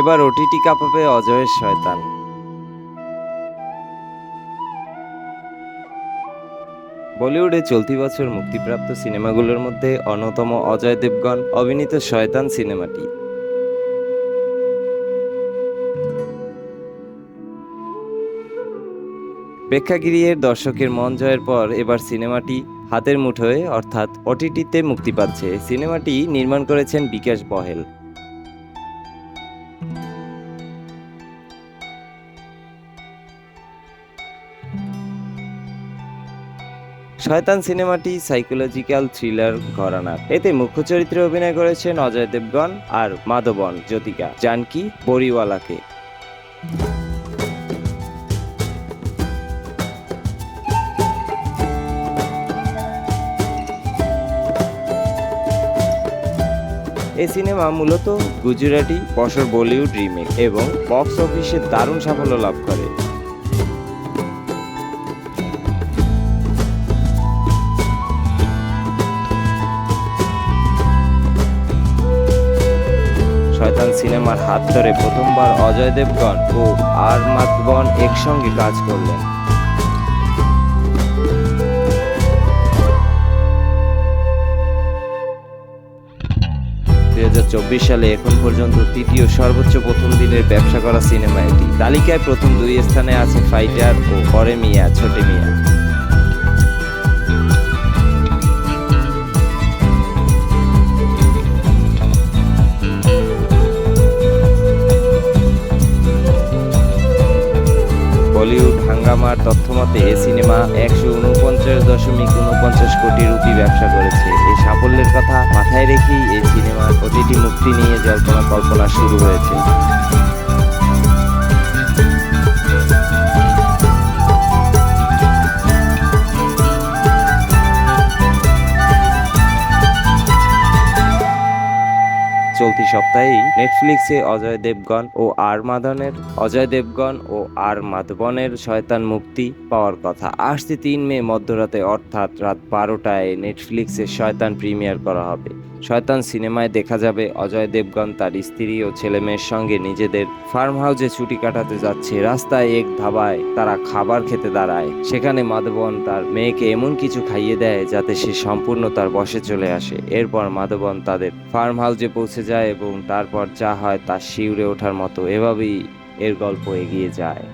এবার ওটিটি কাঁপাবে অজয়ের শয়তান। বলিউডে চলতি বছর মুক্তিপ্রাপ্ত সিনেমাগুলোর মধ্যে অন্যতম অজয় দেবগন অভিনীত শয়তান সিনেমাটি। প্রেক্ষাগৃহের দর্শকের মন জয়ের পর এবার সিনেমাটি হাতের মুঠোয়, অর্থাৎ ওটিটিতে মুক্তি পাচ্ছে। সিনেমাটি নির্মাণ করেছেন বিকাশ বহেল। শয়তান সিনেমাটি সাইকোলজিক্যাল থ্রিলার ঘরানা এতে মুখ্য চরিত্রে অভিনয় করেছেন অজয় দেবগন আর মাধবন জ্যোতিকা। জানকি বড়িওয়ালাকে এই সিনেমা মূলত গুজরাটি বছর বলিউড রিমেক এবং বক্স অফিসে দারুণ সাফল্য লাভ করে। শয়তান সিনেমার হাত ধরে প্রথমবার অজয় দেবগন ও আর মাতবন একসঙ্গে কাজ করলেন। চব্বিশ সালে এখন পর্যন্ত তৃতীয় সর্বোচ্চ প্রথম দিনের ব্যবসা করা সিনেমা এটি। তালিকায় প্রথম দুই স্থানে আছে ফাইটার ও পরে মিয়া, ছোটে মিয়া। তথ্য তথ্যমতে, এ সিনেমা একশো উনপঞ্চাশ দশমিক উনপঞ্চাশ কোটি রুপি ব্যবসা করেছে। এই সাফল্যের কথা মাথায় রেখেই এই সিনেমার প্রতিটি মুক্তি নিয়ে জল্পনা কল্পনা শুরু হয়েছে। চলতি সপ্তাহেই নেটফ্লিক্সে অজয় দেবগণ ও আর মাধনের অজয় দেবগণ ও আর মাধবনের শয়তান মুক্তি পাওয়ার কথা। আসছে তিন মে মধ্যরাতে, অর্থাৎ রাত বারোটায় নেটফ্লিক্সে শয়তান প্রিমিয়ার করা হবে। শয়তান সিনেমায় দেখা যাবে অজয় দেবগন তার স্ত্রী ও ছেলেমেয়ের সঙ্গে নিজেদের ফার্ম হাউসে ছুটি কাটাতে যাচ্ছে। রাস্তায় এক ধাবায় তারা খাবার খেতে দাঁড়ায়। সেখানে মাধবন তার মেয়েকে এমন কিছু খাইয়ে দেয় যাতে সে সম্পূর্ণ তার বসে চলে আসে। এরপর মাধবন তাদের ফার্ম হাউসে পৌঁছে যায় এবং তারপর যা হয় তা শিউরে ওঠার মতো। এভাবেই এর গল্প এগিয়ে যায়।